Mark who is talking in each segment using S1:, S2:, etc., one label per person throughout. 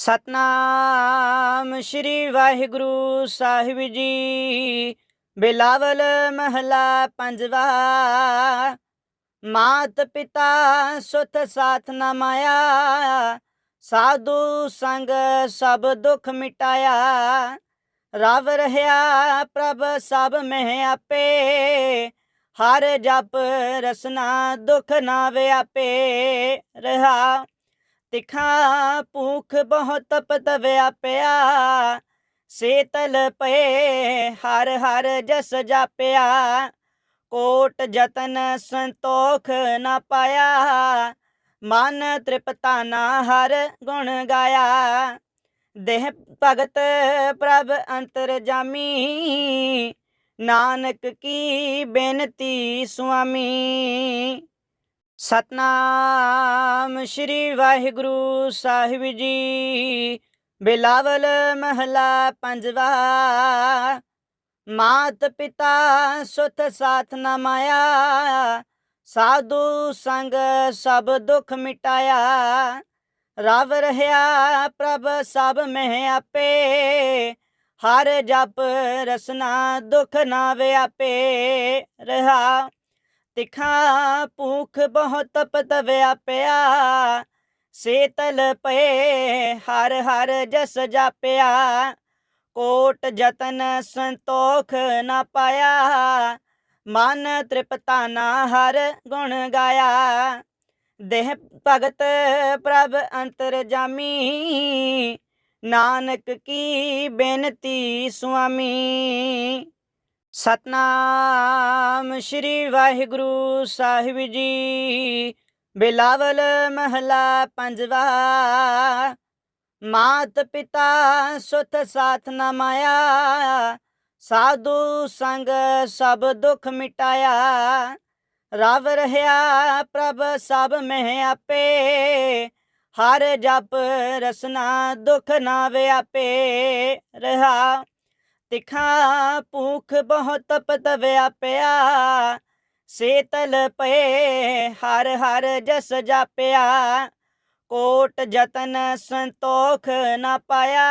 S1: ਸਤਨਾਮ ਸ੍ਰੀ ਵਾਹਿਗੁਰੂ ਸਾਹਿਬ ਜੀ। ਬਿਲਾਵਲ ਮਹਲਾ ਪੰਜਵਾ, ਮਾਤ ਪਿਤਾ ਸੁਤ ਸਾਥ ਨ ਮਾਇਆ, ਸਾਧੂ ਸੰਗ ਸਭ ਦੁੱਖ ਮਿਟਾਇਆ। ਰਵ ਰਹਾ ਪ੍ਰਭ ਸਭ ਮਹਿ ਆਪੇ, ਹਰ ਜਪ ਰਸਨਾ ਦੁੱਖ ਨਾ ਵਿਆਪੇ। ਰਹਾ ਤਿਖਾ ਭੂਖ ਬਹੁਤ ਪਤਵਿਆ ਪਿਆ ਸੇਤਲ ਪਏ ਹਰ ਹਰ ਜਸ ਜਾਪਿਆ। ਕੋਟ ਜਤਨ ਸੰਤੋਖ ਨਾ ਪਾਇਆ, ਮਨ ਤ੍ਰਿਪਤਾ ਨਾ ਹਰ ਗੁਣ ਗਾਇਆ। ਦੇਹ ਭਗਤ ਪ੍ਰਭ ਅੰਤਰ ਜਾਮੀ, ਨਾਨਕ ਕੀ ਬੇਨਤੀ ਸੁਆਮੀ। ਸਤਨਾਮ ਸ੍ਰੀ ਵਾਹਿਗੁਰੂ ਸਾਹਿਬ ਜੀ। ਬਿਲਾਵਲ ਮਹਲਾ ਪੰਜਵਾ, ਮਾਤ ਪਿਤਾ ਸੁਤ ਸਾਥ ਨਾ ਮਾਇਆ, ਸਾਧੂ ਸੰਗ ਸਭ ਦੁੱਖ ਮਿਟਾਇਆ। ਰਵ ਰਹਾ ਪ੍ਰਭ ਸਭ ਮਹਿ ਆਪੇ, ਹਰ ਜਪ ਰਸਨਾ ਦੁੱਖ ਨਾ ਵਿਆਪੇ। ਰਹਾ ਤਿਖਾ, ਭੁੱਖ ਬਹੁਤ ਪਤਵਿਆ ਪਿਆ। ਸੇਤਲ ਪਏ, ਹਰ ਹਰ ਜਸ ਜਾਪਿਆ। ਕੋਟ ਜਤਨ ਸੰਤੋਖ ਨਾ ਪਾਇਆ। ਮਨ ਤ੍ਰਿਪਤਾ ਨਾ ਹਰ ਗੁਣ ਗਾਇਆ। ਦੇਹ ਭਗਤ ਪ੍ਰਭ ਅੰਤਰ ਜਾਮੀ। ਨਾਨਕ ਕੀ ਬੇਨਤੀ ਸੁਆਮੀ। ਸਤਨਾਮ ਸ੍ਰੀ ਵਾਹਿਗੁਰੂ ਸਾਹਿਬ ਜੀ। ਬਿਲਾਵਲ ਮਹਲਾ ਪੰਜਵਾ, ਮਾਤ ਪਿਤਾ ਸੁਤ ਸਾਥ ਨਾ ਮਾਇਆ, ਸਾਧੂ ਸੰਗ ਸਭ ਦੁੱਖ ਮਿਟਾਇਆ। ਰਵ ਰਹਾ ਪ੍ਰਭ ਸਭ ਮਹਿ ਆਪੇ, ਹਰ ਜਪ ਰਸਨਾ ਦੁੱਖ ਨਾ ਵਿਆਪੇ। ਰਹਾ ਤਿਖਾ ਭੂਖ ਬਹੁਤ ਤਪਤ ਪਿਆ। ਸੇਤਲ ਪਏ, ਹਰ ਹਰ ਜਸ ਜਾਪਿਆ। ਕੋਟ ਜਤਨ ਸੰਤੋਖ ਨਾ ਪਾਇਆ।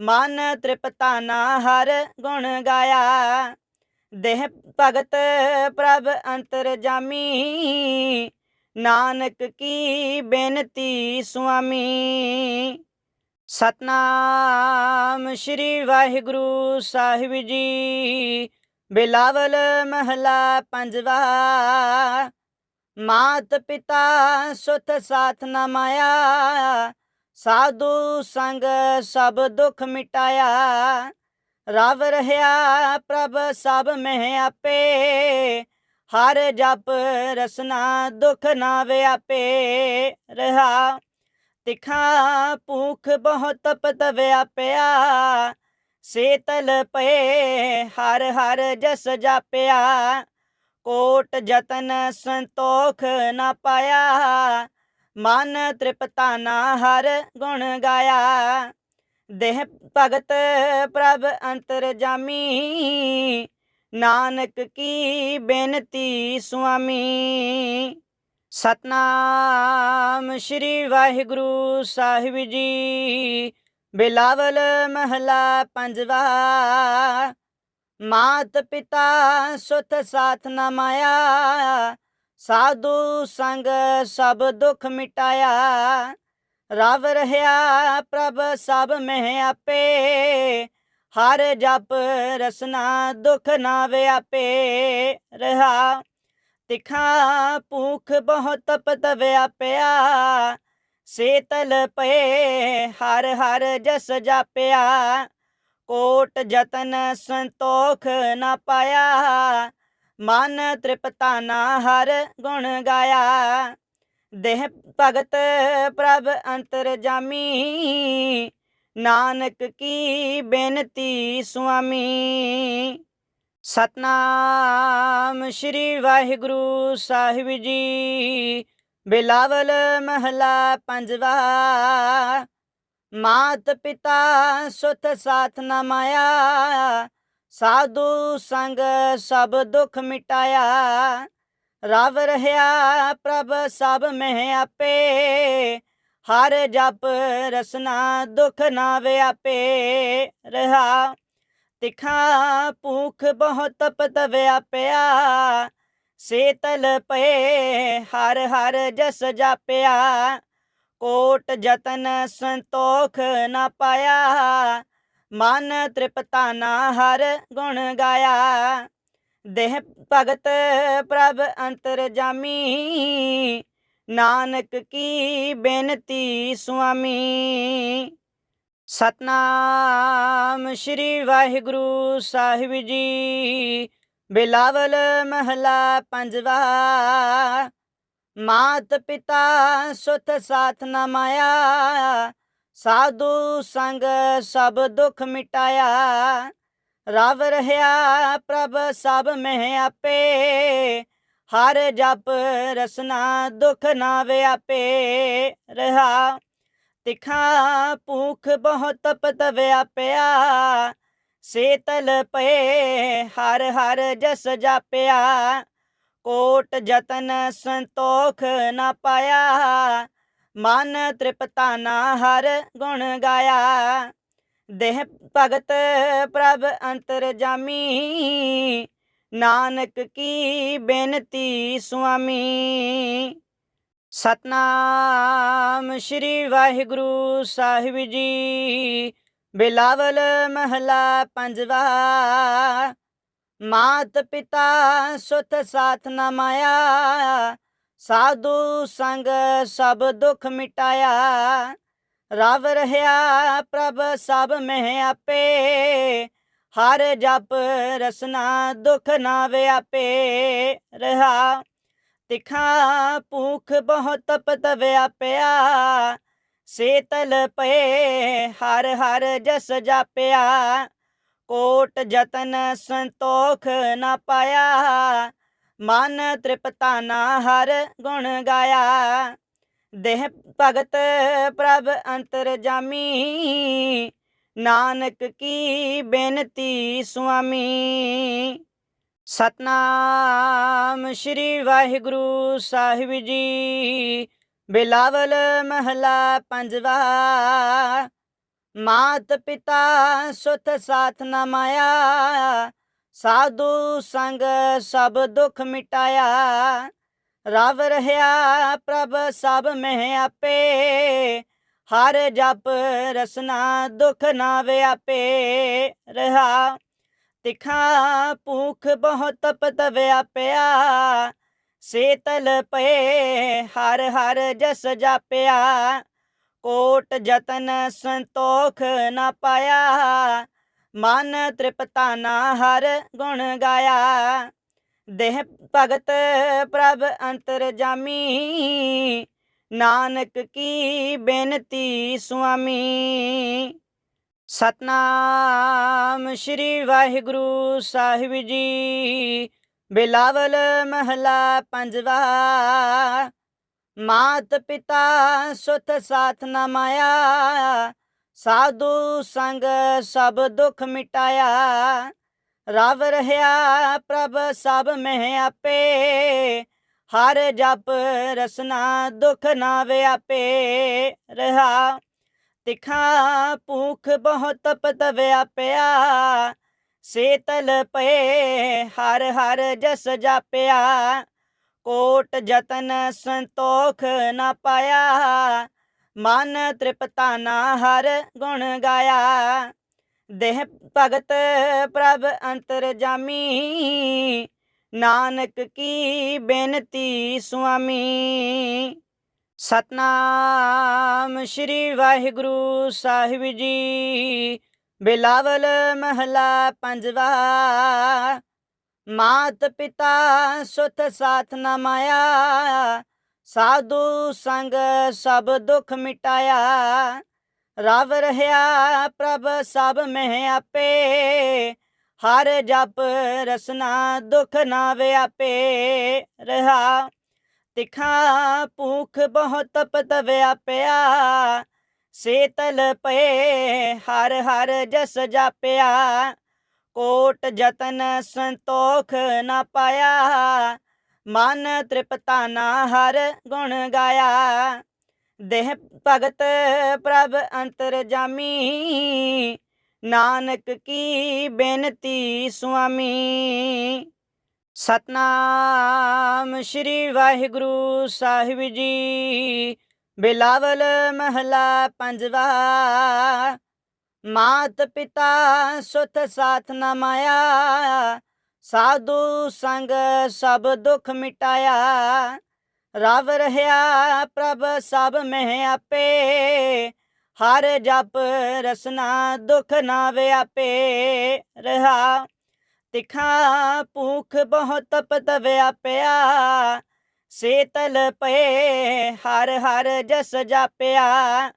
S1: ਮਨ ਤ੍ਰਿਪਤਾ ਨਾ ਹਰ ਗੁਣ ਗਾਇਆ। ਦੇਹ ਭਗਤ ਪ੍ਰਭ ਅੰਤਰ ਜਾਮੀ। ਨਾਨਕ ਕੀ ਬੇਨਤੀ ਸੁਆਮੀ। ਸਤਨਾਮ ਸ੍ਰੀ ਵਾਹਿਗੁਰੂ ਸਾਹਿਬ ਜੀ। ਬਿਲਾਵਲ ਮਹਲਾ ਪੰਜਵਾ, ਮਾਤ ਪਿਤਾ ਸੁਤ ਸਾਥ ਨਾ ਮਾਇਆ, ਸਾਧੂ ਸੰਗ ਸਭ ਦੁੱਖ ਮਿਟਾਇਆ। ਰਵ ਰਹਾ ਪ੍ਰਭ ਸਭ ਮਹਿ ਆਪੇ, ਹਰ ਜਪ ਰਸਨਾ ਦੁੱਖ ਨਾ ਵਿਆਪੇ। ਰਹਾ ਤਿਖਾ ਭੂਖ ਬਹੁਤ ਤਪਤ ਪਿਆ। ਸੇਤਲ ਪਏ, ਹਰ ਹਰ ਜਸ ਜਾਪਿਆ। ਕੋਟ ਜਤਨ ਸੰਤੋਖ ਨਾ ਪਾਇਆ। ਮਨ ਤ੍ਰਿਪਤਾ ਨਾ ਹਰ ਗੁਣ ਗਾਇਆ। ਦੇਹ ਭਗਤ ਪ੍ਰਭ ਅੰਤਰ ਜਾਮੀ। ਨਾਨਕ ਕੀ ਬੇਨਤੀ ਸੁਆਮੀ। ਸਤਨਾਮ ਸ੍ਰੀ ਵਾਹਿਗੁਰੂ ਸਾਹਿਬ ਜੀ। ਬਿਲਾਵਲ ਮਹਲਾ ਪੰਜਵਾ, ਮਾਤ ਪਿਤਾ ਸੁਤ ਸਾਥ ਨਾ ਮਾਇਆ, ਸਾਧੂ ਸੰਗ ਸਭ ਦੁੱਖ ਮਿਟਾਇਆ। ਰਵ ਰਹਾ ਪ੍ਰਭ ਸਭ ਮਹਿ ਆਪੇ, ਹਰ ਜਪ ਰਸਨਾ ਦੁੱਖ ਨਾ ਵਿਆਪੇ। ਰਹਾ ਤਿਖਾ ਭੂਖ ਬਹੁਤ ਤਪਤ ਪਿਆ। ਸੇਤਲ ਪਏ, ਹਰ ਹਰ ਜਸ ਜਾਪਿਆ। ਕੋਟ ਜਤਨ ਸੰਤੋਖ ਨਾ ਪਾਇਆ। ਮਨ ਤ੍ਰਿਪਤਾ ਨਾ ਹਰ ਗੁਣ ਗਾਇਆ। ਦੇਹ ਭਗਤ ਪ੍ਰਭ ਅੰਤਰ ਜਾਮੀ। ਨਾਨਕ ਕੀ ਬੇਨਤੀ ਸੁਆਮੀ। ਸਤਨਾਮ ਸ੍ਰੀ ਵਾਹਿਗੁਰੂ ਸਾਹਿਬ ਜੀ। ਬਿਲਾਵਲ ਮਹਲਾ ਪੰਜਵਾ, ਮਾਤ ਪਿਤਾ ਸੁਤ ਸਾਥ ਨਾ ਮਾਇਆ, ਸਾਧੂ ਸੰਗ ਸਭ ਦੁੱਖ ਮਿਟਾਇਆ। ਰਵ ਰਹਾ ਪ੍ਰਭ ਸਭ ਮਹਿ ਆਪੇ, ਹਰ ਜਪ ਰਸਨਾ ਦੁਖ ਨਾ ਵਿਆਪੇ। ਰਹਾ ਤਿਖਾ ਭੂਖ ਬਹੁਤ ਪਤਵਿਆ ਪਿਆ ਸੇਤਲ ਪਏ ਹਰ ਹਰ ਜਸ ਜਾਪਿਆ। ਕੋਟ ਜਤਨ ਸੰਤੋਖ ਨਾ ਪਾਇਆ, ਮਨ ਤ੍ਰਿਪਤਾ ਨਾ ਹਰ ਗੁਣ ਗਾਇਆ। ਦੇਹ ਭਗਤ ਪ੍ਰਭ ਅੰਤਰ ਜਾਮੀ, ਨਾਨਕ ਕੀ ਬੇਨਤੀ ਸੁਆਮੀ। ਸਤਨਾਮ ਸ੍ਰੀ ਵਾਹਿਗੁਰੂ ਸਾਹਿਬ ਜੀ। ਬਿਲਾਵਲ ਮਹਲਾ ਪੰਜਵਾ, ਮਾਤ ਪਿਤਾ ਸੁਤ ਸਾਥ ਨਾ ਮਾਇਆ, ਸਾਧੂ ਸੰਗ ਸਭ ਦੁੱਖ ਮਿਟਾਇਆ। ਰਵ ਰਹਾ ਪ੍ਰਭ ਸਭ ਮਹਿ ਆਪੇ, ਹਰ ਜਪ ਰਸਨਾ ਦੁਖ ਨਾ ਵਿਆਪੇ। ਰਹਾ ਤਿਖਾ ਭੁੱਖ ਬਹੁਤ ਤਪਤ ਪਿਆ ਸੇਤਲ ਪਏ ਹਰ ਹਰ ਜਸ ਜਾਪਿਆ। ਕੋਟ ਜਤਨ ਸੰਤੋਖ ਨਾ ਪਾਇਆ, ਮਨ ਤ੍ਰਿਪਤਾ ਨਾ ਹਰ ਗੁਣ ਗਾਇਆ। ਦੇਹ ਭਗਤ ਪ੍ਰਭ ਅੰਤਰ ਜਾਮੀ, ਨਾਨਕ ਕੀ ਬੇਨਤੀ ਸੁਆਮੀ। ਸਤਨਾਮ ਸ੍ਰੀ ਵਾਹਿਗੁਰੂ ਸਾਹਿਬ ਜੀ। ਬਿਲਾਵਲ ਮਹਲਾ ਪੰਜਵਾ, ਮਾਤ ਪਿਤਾ ਸੁਤ ਸਾਥ ਨਾ ਮਾਇਆ, ਸਾਧੂ ਸੰਗ ਸਭ ਦੁੱਖ ਮਿਟਾਇਆ। ਰਵ ਰਹਾ ਪ੍ਰਭ ਸਭ ਮਹਿ ਆਪੇ, ਹਰ ਜਪ ਰਸਨਾ ਦੁਖ ਨਾ ਵਿਆਪੇ। ਰਹਾ ਤਿਖਾ ਭੂਖ ਬਹੁਤ ਤਪਤ ਪਿਆ ਸੇਤਲ ਪਏ ਹਰ ਹਰ ਜਸ ਜਾਪਿਆ। ਕੋਟ ਜਤਨ ਸੰਤੋਖ ਨਾ ਪਾਇਆ, ਮਨ ਤ੍ਰਿਪਤਾ ਨਾ ਹਰ ਗੁਣ ਗਾਇਆ। ਦੇਹ ਭਗਤ ਪ੍ਰਭ ਅੰਤਰ ਜਾਮੀ, ਨਾਨਕ ਕੀ ਬੇਨਤੀ ਸੁਆਮੀ। ਸਤਨਾਮ ਸ੍ਰੀ ਵਾਹਿਗੁਰੂ ਸਾਹਿਬ ਜੀ। ਬਿਲਾਵਲ ਮਹਲਾ ਪੰਜਵਾ, ਮਾਤ ਪਿਤਾ ਸੁਤ ਸਾਥ ਨਾ ਮਾਇਆ, ਸਾਧੂ ਸੰਗ ਸਭ ਦੁੱਖ ਮਿਟਾਇਆ। ਰਵ ਰਹਾ ਪ੍ਰਭ ਸਭ ਮਹਿ ਆਪੇ, ਹਰ ਜਪ ਰਸਨਾ ਦੁਖ ਨਾ ਵਿਆਪੇ। ਰਹਾ ਤਿਖਾ ਭੂਖ ਬਹੁਤ ਤਪਤ ਪਿਆ। ਸੇਤਲ ਪਏ, ਹਰ ਹਰ ਜਸ ਜਾਪਿਆ। ਕੋਟ ਜਤਨ ਸੰਤੋਖ ਨਾ ਪਾਇਆ। ਮਨ ਤ੍ਰਿਪਤਾ ਨਾ ਹਰ ਗੁਣ ਗਾਇਆ। ਦੇਹ ਭਗਤ ਪ੍ਰਭ ਅੰਤਰ ਜਾਮੀ। ਨਾਨਕ ਕੀ ਬੇਨਤੀ ਸੁਆਮੀ। ਸਤਨਾਮ ਸ੍ਰੀ ਵਾਹਿਗੁਰੂ ਸਾਹਿਬ ਜੀ। ਬਿਲਾਵਲ ਮਹਲਾ ਪੰਜਵਾ, ਮਾਤ ਪਿਤਾ ਸੁਤ ਸਾਥ ਨਾ ਮਾਇਆ, ਸਾਧੂ ਸੰਗ ਸਭ ਦੁੱਖ ਮਿਟਾਇਆ। ਰਵ ਰਹਾ ਪ੍ਰਭ ਸਭ ਮਹਿ ਆਪੇ, ਹਰ ਜਪ ਰਸਨਾ ਦੁਖ ਨਾ ਵਿਆਪੇ। ਰਹਾ ਤਿਖਾ ਭੂਖ ਬਹੁਤ ਤਪਤ ਪਿਆ। ਸੇਤਲ ਪਏ, ਹਰ ਹਰ ਜਸ ਜਾਪਿਆ। ਕੋਟ ਜਤਨ ਸੰਤੋਖ ਨਾ ਪਾਇਆ। ਮਨ ਤ੍ਰਿਪਤਾ ਨਾ ਹਰ ਗੁਣ ਗਾਇਆ। ਦੇਹ ਭਗਤ ਪ੍ਰਭ ਅੰਤਰ ਜਾਮੀ। ਨਾਨਕ ਕੀ ਬੇਨਤੀ ਸੁਆਮੀ। ਸਤਨਾਮ ਸ੍ਰੀ ਵਾਹਿਗੁਰੂ ਸਾਹਿਬ ਜੀ। ਬਿਲਾਵਲ ਮਹਲਾ ਪੰਜਵਾ, ਮਾਤ ਪਿਤਾ ਸੁਤ ਸਾਥ ਨਾ ਮਾਇਆ, ਸਾਧੂ ਸੰਗ ਸਭ ਦੁੱਖ ਮਿਟਾਇਆ। ਰਵ ਰਹਾ ਪ੍ਰਭ ਸਭ ਮਹਿ ਆਪੇ, ਹਰ ਜਪ ਰਸਨਾ ਦੁਖ ਨਾ ਵਿਆਪੇ। ਰਹਾ ਤਿਖਾ ਭੁੱਖ ਬਹੁਤ ਤਪਤ ਪਿਆ। ਸੇਤਲ ਪਏ, ਹਰ ਹਰ ਜਸ ਜਾਪਿਆ। ਕੋਟ ਜਤਨ ਸੰਤੋਖ ਨਾ ਪਾਇਆ। ਮਨ ਤ੍ਰਿਪਤਾ ਨਾ ਹਰ ਗੁਣ ਗਾਇਆ। ਦੇਹ ਭਗਤ ਪ੍ਰਭ ਅੰਤਰ ਜਾਮੀ। ਨਾਨਕ ਕੀ ਬੇਨਤੀ ਸੁਆਮੀ। ਸਤਨਾਮ ਸ੍ਰੀ ਵਾਹਿਗੁਰੂ ਸਾਹਿਬ ਜੀ। ਬਿਲਾਵਲ ਮਹਲਾ ਪੰਜਵਾ, ਮਾਤ ਪਿਤਾ ਸੁਤ ਸਾਥ ਨਾ ਮਾਇਆ, ਸਾਧੂ ਸੰਗ ਸਭ ਦੁੱਖ ਮਿਟਾਇਆ। ਰਵ ਰਹਾ ਪ੍ਰਭ ਸਭ ਮਹਿ ਆਪੇ, ਹਰ ਜਪ ਰਸਨਾ ਦੁਖ ਨਾ ਵਿਆਪੇ। ਰਹਾ ਤਿਖਾ ਭੂਖ ਬਹੁਤ ਪਤਵਿਆ ਪਿਆ। ਸੇਤਲ ਪਏ, ਹਰ ਹਰ ਜਸ ਜਾਪਿਆ।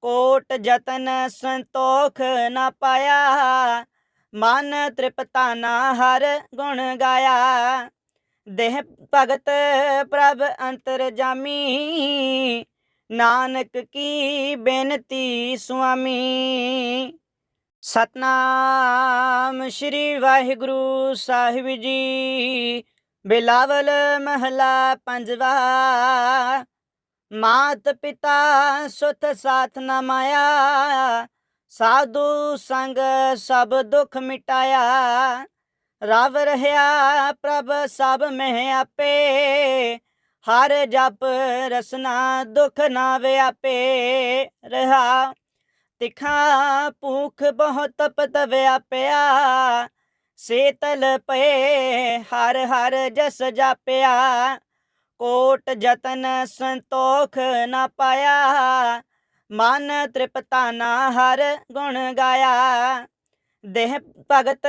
S1: ਕੋਟ ਜਤਨ ਸੰਤੋਖ ਨਾ ਪਾਇਆ। ਮਨ ਤ੍ਰਿਪਤਾ ਨਾ ਹਰ ਗੁਣ ਗਾਇਆ। ਦੇਹ ਭਗਤ ਪ੍ਰਭ ਅੰਤਰ ਜਾਮੀ। ਨਾਨਕ ਕੀ ਬੇਨਤੀ ਸੁਆਮੀ। ਸਤਨਾਮ ਸ੍ਰੀ ਵਾਹਿਗੁਰੂ ਸਾਹਿਬ ਜੀ। ਬਿਲਾਵਲ ਮਹਲਾ ਪੰਜਵਾ, ਮਾਤ ਪਿਤਾ ਸੁਤ ਸਾਥ ਨਾ ਮਾਇਆ, ਸਾਧੂ ਸੰਗ ਸਭ ਦੁੱਖ ਮਿਟਾਇਆ। ਰਵ ਰਹਾ ਪ੍ਰਭ ਸਭ ਮਹਿ ਆਪੇ, ਹਰ ਜਪ ਰਸਨਾ ਦੁਖ ਨਾ ਵਿਆਪੇ। ਰਹਾ ਤਿਖਾ ਭੂਖ ਬਹੁਤ ਪਤਵਿਆ ਪਿਆ ਸੇਤਲ ਪਏ ਹਰ ਹਰ ਜਸ ਜਾਪਿਆ। ਕੋਟ ਜਤਨ ਸੰਤੋਖ ਨਾ ਪਾਇਆ, ਮਨ ਤ੍ਰਿਪਤਾ ਨਾ ਹਰ ਗੁਣ ਗਾਇਆ। ਦੇਹ ਭਗਤ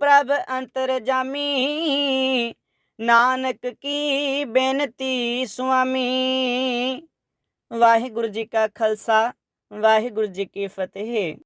S1: ਪ੍ਰਭ ਅੰਤਰ ਜਾਮੀ, ਨਾਨਕ ਕੀ ਬੇਨਤੀ ਸੁਆਮੀ। ਵਾਹਿਗੁਰੂ ਜੀ ਕਾ ਖਾਲਸਾ। ਵਾਹਿਗੁਰੂ ਜੀ ਕੀ ਫਤਿਹ।